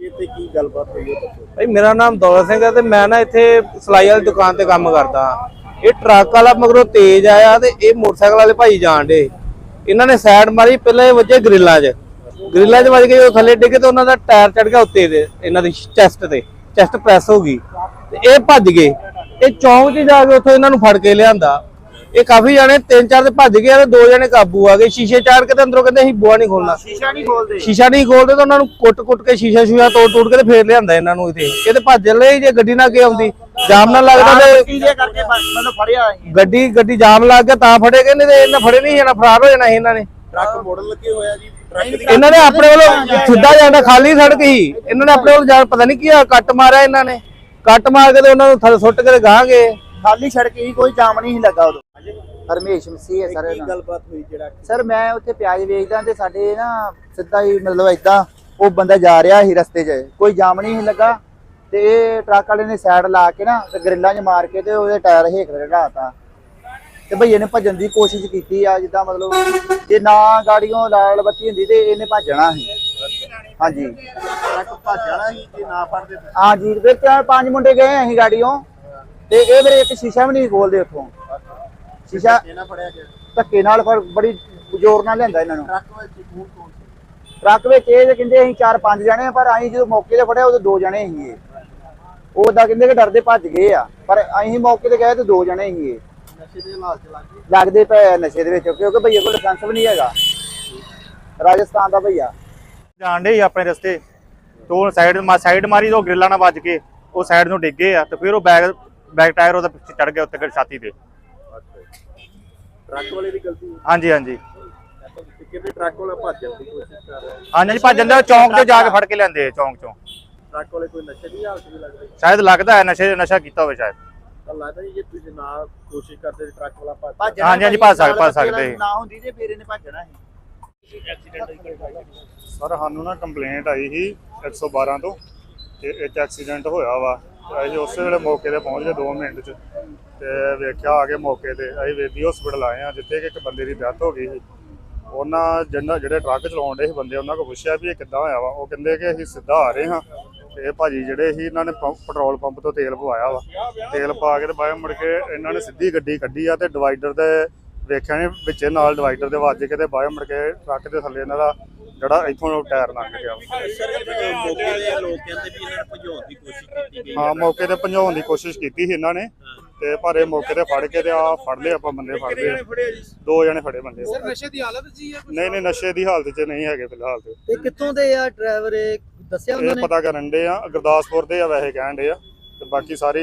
ਇਹ ਤੇ ਕੀ ਗੱਲਬਾਤ ਹੋਈ ਹੈ? ਦੱਸੋ ਭਾਈ, ਮੇਰਾ ਨਾਮ ਦੌਲਤ ਸਿੰਘ ਹੈ ਤੇ ਮੈਂ ਨਾ ਇੱਥੇ ਸਲਾਈ ਵਾਲੀ ਦੁਕਾਨ ਤੇ ਕੰਮ ਕਰਦਾ ਇਹ ਟਰੱਕ ਵਾਲਾ ਮਗਰੋਂ ਤੇਜ਼ ਆਇਆ ਤੇ ਇਹ ਮੋਟਰਸਾਈਕਲ ਵਾਲੇ ਭਾਈ ਜਾਣ ਡੇ ਇਹਨਾਂ ਨੇ ਸਾਈਡ ਮਾਰੀ, ਪਹਿਲਾਂ ਇਹ ਵੱਜੇ ਗ੍ਰਿਲਾਂ 'ਚ। ਗ੍ਰਿਲਾਂ 'ਚ ਵੱਜ ਕੇ ਜਦੋਂ ਥੱਲੇ ਡਿੱਗੇ ਤੇ ਉਹਨਾਂ ਦਾ ਟਾਇਰ ਚੜ ਗਿਆ ਉੱਤੇ ਦੇ, ਇਹਨਾਂ ਦੀ ਚੈਸਟ ਤੇ। ਚੈਸਟ ਪ੍ਰੈਸ ਹੋ ਗਈ। ਤੇ ਇਹ ਭੱਜ ਗਏ। ਇਹ ਚੌਂਕ 'ਚ ਜਾ ਕੇ ਉੱਥੋਂ ਇਹਨਾਂ ਨੂੰ ਫੜ ਕੇ ਲਿਆਂਦਾ। ਇਹ ਕਾਫੀ ਜਾਣੇ ਤਿੰਨ ਚਾਰ ਤੇ ਭੱਜ ਗਏ ਤੇ ਦੋ ਜਣੇ ਕਾਬੂ ਆ ਗਏ। ਸ਼ੀਸ਼ੇ ਚਾੜ ਕੇ ਤੇ ਅੰਦਰੋਂ ਕਹਿੰਦੇ ਅਸੀਂ ਬੂਹਾ ਨਹੀਂ ਖੋਲਣਾ। ਸ਼ੀਸ਼ਾ ਨਹੀਂ ਖੋਲਦੇ। ਸ਼ੀਸ਼ਾ ਨਹੀਂ ਖੋਲਦੇ ਤਾਂ ਉਹਨਾਂ ਨੂੰ ਕੁੱਟ-ਕੁੱਟ ਕੇ ਸ਼ੀਸ਼ਾ ਸ਼ੂਸ਼ਾ ਤੋੜ-ਤੋੜ ਕੇ ਤੇ ਫੇਰ ਲਿਆਂਦਾ ਇਹਨਾਂ ਨੂੰ ਇੱਥੇ। ਇਹ ਤੇ ਭੱਜ ਲਏ ਜੇ ਗੱਡੀ ਨਾ ਕੇ ਆਉਂਦੀ। ਜਾਮ ਨਾ ਲੱਗਦਾ ਤੇ ਕੀ ਕਰਕੇ ਮੈਨੂੰ ਫੜਿਆ। ਗੱਡੀ ਗੱਡੀ ਜਾਮ ਲੱਗ ਗਿਆ ਤਾਂ ਫੜੇ ਗਏ ਨਹੀਂ ਤੇ ਇਹਨਾਂ ਫੜੇ ਨਹੀਂ ਜਾਣਾ ਫਰਾਰ ਹੋ ਜਾਣਾ ਸੀ ਇਹਨਾਂ ਨੇ। ਟਰੱਕ ਮੋੜਨ ਲੱਗੇ ਹੋਇਆ ਜੀ ਇਹਨਾਂ ਨੇ ਆਪਣੇ ਵੱਲੋਂ ਸਿੱਧਾ ਜਾਂਦਾ ਖਾਲੀ ਸੜਕ ਹੀ। ਇਹਨਾਂ ਨੇ ਆਪਣੇ ਵੱਲੋਂ ਜਾ ਪਤਾ ਨਹੀਂ ਕੀ ਕੱਟ ਮਾਰਿਆ ਇਹਨਾਂ ਨੇ। ਕੱਟ ਮਾਰ ਕੇ ਤੇ ਉਹਨਾਂ ਨੂੰ ਥੱਲੇ ਸੁੱਟ ਕੇ ਤੇ ਗਾਂ ਗਏ। ਖਾਲੀ ਸੜਕ ਹੀ ਕੋਈ ਜਾਮ ਨਹੀਂ ਸੀ ਲੱਗਾ ਉਦੋਂ। ਹਰਮੇਸ਼ ਮਸੀਹ ਹੈ ਸਰ ਕੀ ਗੱਲਬਾਤ ਹੋਈ ਜਿਹੜਾ ਸਰ ਮੈਂ ਉੱਥੇ ਪਿਆਜ਼ ਵੇਚਦਾ ਤੇ ਸਾਡੇ ਨਾ ਸਿੱਧਾ ਹੀ ਮਤਲਬ ਏਦਾਂ ਉਹ ਬੰਦਾ ਜਾ ਰਿਹਾ ਸੀ ਰਸਤੇ 'ਚ। ਕੋਈ ਜਾਮ ਨਹੀਂ ਸੀ ਲੱਗਾ ਤੇ ਇਹ ਟਰੱਕ ਵਾਲੇ ਨੇ ਸਾਈਡ ਲਾ ਕੇ ਨਾ ਤੇ ਗਰਿੱਲਾਂ 'ਚ ਮਾਰ ਕੇ ਤੇ ਉਹਦੇ ਟਾਇਰ ਹੇਕ ਢਾਤਾ ਤੇ। ਭਈਏ ਨੇ ਭੱਜਣ ਦੀ ਕੋਸ਼ਿਸ਼ ਕੀਤੀ ਆ ਜਿੱਦਾਂ ਮਤਲਬ ਜੇ ਨਾ ਗਾੜੀਆਂ ਲਾਲ ਬੱਤੀ ਹੁੰਦੀ ਤੇ ਇਹਨੇ ਭੱਜਣਾ ਸੀ। ਹਾਂਜੀ। ਟਰੱਕ ਭੱਜ ਜਾਣਾ ਸੀ ਜੇ ਨਾ ਫੜਦੇ ਤਾਂ। ਹਾਂਜੀ ਫਿਰ ਚਾਰ ਪੰਜ ਮੁੰਡੇ ਗਏ ਅਸੀਂ ਗਾੜੀਆਂ ਤੇ ਇਹ ਮੇਰੇ ਇੱਕ ਸ਼ੀਸ਼ਾ ਵੀ ਨਹੀਂ ਖੋਲਦੇ ਉੱਥੋਂ। ਸ਼ੀਸ਼ਾ ਇਹ ਨਾ ਫੜਿਆ ਗਿਆ। ਧੱਕੇ ਨਾਲ ਫਿਰ ਬੜੀ ਜ਼ੋਰ ਨਾਲ ਲਿਆਂਦਾ ਇਹਨਾਂ ਨੂੰ। ਟਰੱਕ ਵਿੱਚ ਕੌਣ ਕੌਣ ਸੀ। ਟਰੱਕ ਵਿੱਚ ਇਹ ਕਹਿੰਦੇ ਅਸੀਂ ਚਾਰ ਪੰਜ ਜਣੇ ਆ, ਪਰ ਅਸੀਂ ਜਦੋਂ ਮੌਕੇ ਤੇ ਫੜਿਆ ਉਦੋਂ ਦੋ ਜਣੇ ਸੀਗੇ। ਉਹ ਤਾਂ ਕਹਿੰਦੇ ਕਿ ਡਰਦੇ ਭੱਜ ਗਏ ਆ ਪਰ ਅਸੀਂ ਮੌਕੇ ਤੇ ਗਏ ਤੇ ਦੋ ਜਣੇ ਸੀਗੇ। ਨਸ਼ੇ ਦੇ ਹਾਲਾਤ ਲੱਗ ਲੱਗਦੇ ਪਏ ਆ ਨਸ਼ੇ ਦੇ ਵਿੱਚ ਕਿਉਂਕਿ ਭਈਏ ਕੋਲ ਲਾਇਸੈਂਸ ਵੀ ਨਹੀਂ ਹੈਗਾ। ਰਾਜਸਥਾਨ ਦਾ ਭਈਆ। ਜਾਣ ਡੇ ਆਪਣੇ ਰਸਤੇ। ਤੋਂ ਸਾਈਡ ਸਾਈਡ ਮਾਰੀ ਤੋਂ ਗ੍ਰਿਲਾਂ ਨਾਲ ਵੱਜ ਕੇ ਉਹ ਸਾਈਡ ਨੂੰ ਡਿੱਗ ਆ ਤੇ ਫਿਰ ਉਹ ਬੈਕ ਬੈਕ ਟਾਇਰ ਉਹਦਾ ਪਿੱਛੇ ਚੜ ਗਿਆ ਉੱਤੇ ਫਿਰ ਛਾਤੀ ਤੇ। ਟਰੱਕ ਵਾਲੇ ਦੀ ਗਲਤੀ ਹਾਂਜੀ ਹਾਂਜੀ। ਤੇ ਕਿਤੇ ਟਰੱਕ ਵਾਲਾ ਭੱਜਣ ਦੀ ਕੋਸ਼ਿਸ਼ ਕਰ ਰਿਹਾ? ਹਾਂਜੀ ਹਾਂਜੀ ਭੱਜਣ ਦਾ ਚੌਂਕ 'ਚ ਜਾ ਕੇ ਫੜ ਕੇ ਲੈਂਦੇ ਆ ਚੌਂਕ 'ਚੋਂ। ਟਰੱਕ ਵਾਲੇ ਕੋਈ ਨਸ਼ੇ ਦੀ ਹਾਲਤ ਵੀ ਲੱਗਦੇ? ਸ਼ਾਇਦ ਲੱਗਦਾ ਹੈ ਨਸ਼ੇ ਨਸ਼ਾ ਕੀਤਾ ਹੋਵੇ ਸ਼ਾਇਦ। ਤਾਂ ਲੱਗਦਾ ਜੀ ਜੇ ਤੁਸੀਂ ਨਾ ਕੋਸ਼ਿਸ਼ ਕਰਦੇ ਤੇ ਟਰੱਕ ਵਾਲਾ ਭੱਜ ਹਾਂਜੀ, ਹਾਂਜੀ, ਭੱਜ ਸਕ- ਭੱਜ ਸਕਦੇ। ਨਾ ਹੁੰਦੀ ਤੇ ਫਿਰ ਇਹਨੇ ਭੱਜਣਾ ਸੀ। ਸਰ ਸਾਨੂੰ ਨਾ ਕੰਪਲੇਂਟ ਆਈ ਸੀ 112 ਤੋਂ ਕਿ ਇੱਕ ਐਕਸੀਡੈਂਟ ਹੋਇਆ ਵਾ। ਤੇ ਅਸੀਂ ਉਸੇ ਵੇਲੇ ਮੌਕੇ ਤੇ ਪਹੁੰਚ ਗਏ 2 ਮਿੰਟ 'ਚ ਤੇ ਵੇਖਿਆ ਆ ਕੇ ਮੌਕੇ ਤੇ ਅਸੀਂ ਵੇਦੀ ਹਸਪੀਟਲ ਆਏ ਆ ਜਿੱਥੇ ਕਿ ਇੱਕ ਬੰਦੇ ਦੀ ਡੈਥ ਹੋ ਗਈ ਸੀ। ਉਹਨਾਂ ਜਿਹਨਾਂ ਜਿਹੜੇ ਟਰੱਕ ਚਲਾਉਣ ਦੇ ਸੀ ਬੰਦੇ, ਉਹਨਾਂ ਕੋਲ ਪੁੱਛਿਆ ਵੀ ਇਹ ਕਿੱਦਾਂ ਹੋਇਆ ਵਾ। ਉਹ ਕਹਿੰਦੇ ਕਿ ਅਸੀਂ ਸਿੱਧਾ ਆ ਰਹੇ ਹਾਂ ਤੇ ਇਹ ਭਾਜੀ ਜਿਹੜੇ ਸੀ, ਇਹਨਾਂ ਨੇ ਪੰਪ- ਪੈਟਰੋਲ ਪੰਪ ਤੋਂ ਤੇਲ ਪਵਾਇਆ ਵਾ। ਤੇਲ ਪਾ ਕੇ ਤੇ ਬਾਅਦ ਮੁੜ ਕੇ ਇਹਨਾਂ ਨੇ ਸਿੱਧੀ ਗੱਡੀ ਕੱਢੀ ਆ ਤੇ ਡਿਵਾਈਡਰ ਦੇ ਵੇਖਿਆ ਨੇ, ਵਿੱਚੇ ਨਾਲ ਡਿਵਾਈਡਰ ਦੇ ਵੱਜ ਕੇ ਤੇ ਬਾਅਦ ਮੁੜ ਕੇ ਟਰੱਕ ਦੇ ਥੱਲੇ ਇਹਨਾਂ ਦਾ ਜਿਹੜਾ ਇੱਥੋਂ ਟਾਇਰ ਲੰਘ ਗਿਆ। ਵਾ। ਸਰ ਮੌਕੇ ਦੇ ਲੋਕ ਕਹਿੰਦੇ ਵੀ ਇਹਨਾਂ ਨੂੰ ਭਜਾਉਣ ਦੀ ਕੋਸ਼ਿਸ਼ ਕੀਤੀ ਗਈ ਹਾਂ ਮੌਕੇ ਤੇ ਭਜਾਉਣ ਦੀ ਕੋਸ਼ਿਸ਼ ਕੀਤੀ ਸੀ ਇਹਨਾਂ ਨੇ। ਤੇ ਪਰ ਇਹ ਮੌਕੇ ਤੇ ਫੜ ਕੇ ਤੇ ਆ ਫੜ ਲਏ ਆਪਾਂ ਬੰਦੇ ਫੜ ਲਏ। ਦੋ ਜਣੇ ਫੜੇ ਬੰਦੇ। ਸਰ ਨਸ਼ੇ ਦੀ ਹਾਲਤ ਜੀ ਹੈ ਨਹੀਂ ਨਹੀਂ ਨਸ਼ੇ ਦੀ ਹਾਲਤ 'ਚ ਨਹੀਂ ਹੈਗੇ ਫਿਲਹਾਲ ਤੇ। ਤੇ ਕਿੱਥੋਂ ਦੇ ਆ? ਡਰਾਈਵਰ ਦੱਸਿਆ ਉਹਨਾਂ ਇਹ ਨੇ? ਪਤਾ ਕਰਨ ਦੇ ਆ ਗੁਰਦਾਸਪੁਰ ਦੇ ਆ ਵੈਸੇ ਕਹਿਣ ਦੇ ਆ। ਤੇ ਬਾਕੀ ਸਾਰੀ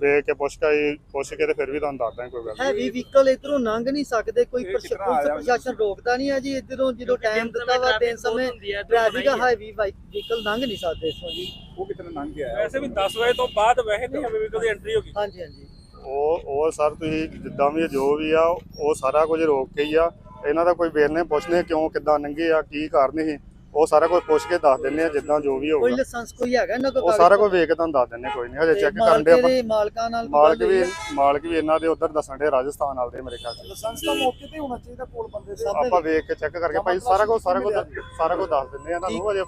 ਵੇਖ ਕੇ ਪੁੱਛ ਕੇ ਪੁੱਛ ਕੇ ਤੇ ਫਿਰ ਵੀ ਤੁਹਾਨੂੰ ਦੱਸਦਾ ਕੋਈ ਗੱਲ ਹੈਵੀ ਵਹੀਕਲ ਇਧਰੋਂ ਲੰਘ ਨਹੀਂ ਸਕਦੇ ਕੋਈ ਪ੍ਰਸ਼- ਪੁਲਿਸ ਪ੍ਰਸ਼ਾਸਨ ਰੋਕਦਾ ਨਹੀਂ ਹੈ ਜੀ ਇਧਰੋਂ ਜਦੋਂ ਟਾਈਮ ਦਿੱਤਾ ਵਾ ਤਿੰਨ ਸਮੇਂ ਟ੍ਰੈਫਿਕ ਹੈਵੀ ਵਹੀਕਲ ਲੰਘ ਨਹੀਂ ਸਕਦੇ ਇਸੋਂ ਜੀ। ਉਹ ਕਿਤਨੇ ਲੰਘ ਗਿਆ ਵੈਸੇ ਵੀ 10 ਵਜੇ ਤੋਂ ਬਾਅਦ ਵੈਸੇ ਨਹੀਂ ਹਮੇ ਵੀ ਕਦੀ ਐਂਟਰੀ ਹੋਗੀ ਹਾਂਜੀ ਹਾਂਜੀ। ਉਹ ਉਹ ਸਰ ਤੁਸੀਂ ਜਿੱਦਾਂ ਵੀ ਜੋ ਵੀ ਆ ਉਹ ਸਾਰਾ ਕੁਝ ਰੋਕ ਕੇ ਹੀ ਆ। ਇਹਨਾਂ ਦਾ ਕੋਈ ਵੇਰਨੇ ਪੁੱਛਨੇ ਕਿਉਂ ਕਿੱਦਾਂ ਲੰਘੇ ਆ ਕੀ ਕਾਰਨ ਸੀ? ਉਹ ਸਾਰਾ ਕੁਝ ਪੁੱਛ ਕੇ ਦੱਸ ਦਿੰਨੇ ਆ ਜਿੱਦਾਂ ਜੋ ਵੀ ਕੋਈ ਹੋਊਗਾ ਲਾਇਸੈਂਸ ਕੋਈ ਹੈਗਾ ਇਹਨਾਂ ਕੋਲ ਉਹ ਸਾਰਾ ਕੁਝ ਵੇਖ ਕੇ ਤੁਹਾਨੂੰ ਦੱਸ ਦਿੰਨੇ ਕੋਈ ਨਹੀਂ ਹਜੇ ਚੈੱਕ ਕਰਨ ਦੇ ਆਪਾਂ। ਦੇ ਮਾਲਕਾਂ ਨਾਲ ਕੋਈ ਮਾਲਕ ਗੱਲ ਵੀ ਹੈ? ਮਾਲਕ ਵੀ ਇਹਨਾਂ ਦੇ ਉਧਰ ਦੱਸਣ ਦੇ ਰਾਜਸਥਾਨ ਵਾਲੇ ਦੇ ਮੇਰੇ ਖਿਆਲ ਚ। ਲਾਇਸੈਂਸ ਤਾਂ ਮੌਕੇ ਤੇ ਹੋਣਾ ਚਾਹੀਦਾ ਕੋਲ ਬੰਦੇ ਦੇ। ਆਪਾਂ ਵੇਖ ਕੇ ਚੈੱਕ ਕਰਕੇ ਭਾਈ ਸਾਰਾ ਕੁਝ ਸਾਰਾ ਕੁਝ ਸਾਰਾ ਕੁਝ ਦੱਸ ਦਿੰਦੇ ਆ ਤੁਹਾਨੂੰ ਹਜੇ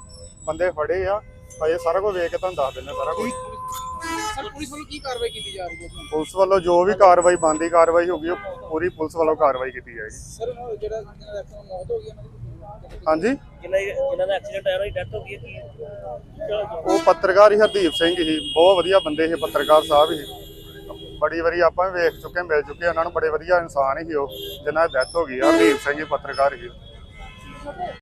ਬੰਦੇ ਫੜੇ ਆ ਭਾਈ ਸਾਰਾ ਕੁਝ ਵੇਖ ਕੇ ਤੁਹਾਨੂੰ ਦੱਸ ਆ ਸਾਰਾ ਕੁਝ। ਸਰ ਪੁਲਿਸ ਵੱਲੋਂ ਕੀ ਕਾਰਵਾਈ ਕੀਤੀ ਜਾ ਰਹੀ ਹੈ? ਪੁਲਿਸ ਵੱਲੋਂ ਜੋ ਵੀ ਕਾਰਵਾਈ ਬੰਦੀ ਕਾਰਵਾਈ ਹੋਗੀ ਉਹ ਪੂਰੀ ਪੁਲਿਸ ਵੱਲੋਂ ਕਾਰਵਾਈ ਕੀਤੀ ਜਾਏਗੀ। ਸਰ ਜਿਹੜਾ ਐਕਸੀਡੈਂਟ ਮੌਤ ਹੋ ਗਈ ਹਾਂਜੀ? ਜਿਨ੍ਹਾਂ ਜਿਨ੍ਹਾਂ ਦਾ ਐਕਸੀਡੈਂਟ ਆਇਆ ਉਹਦੀ ਡੈਥ ਹੋ ਗਈ ਹੈ ਕੀ ਉਹ ਪੱਤਰਕਾਰ ਹੀ ਹਰਦੀਪ ਸਿੰਘ ਸੀ ਬਹੁਤ ਵਧੀਆ ਬੰਦੇ ਸੀ ਪੱਤਰਕਾਰ ਸਾਹਿਬ ਸੀ ਬੜੀ ਵਾਰੀ ਆਪਾਂ ਵੀ ਵੇਖ ਚੁੱਕੇ, ਮਿਲ ਚੁੱਕੇ, ਉਹਨਾਂ ਨੂੰ ਬੜੇ ਵਧੀਆ ਇਨਸਾਨ ਸੀ ਉਹ, ਜਿਨ੍ਹਾਂ ਦੀ ਡੈਥ ਹੋ ਗਈ, ਹਰਦੀਪ ਸਿੰਘ ਜੀ ਪੱਤਰਕਾਰ ਸੀ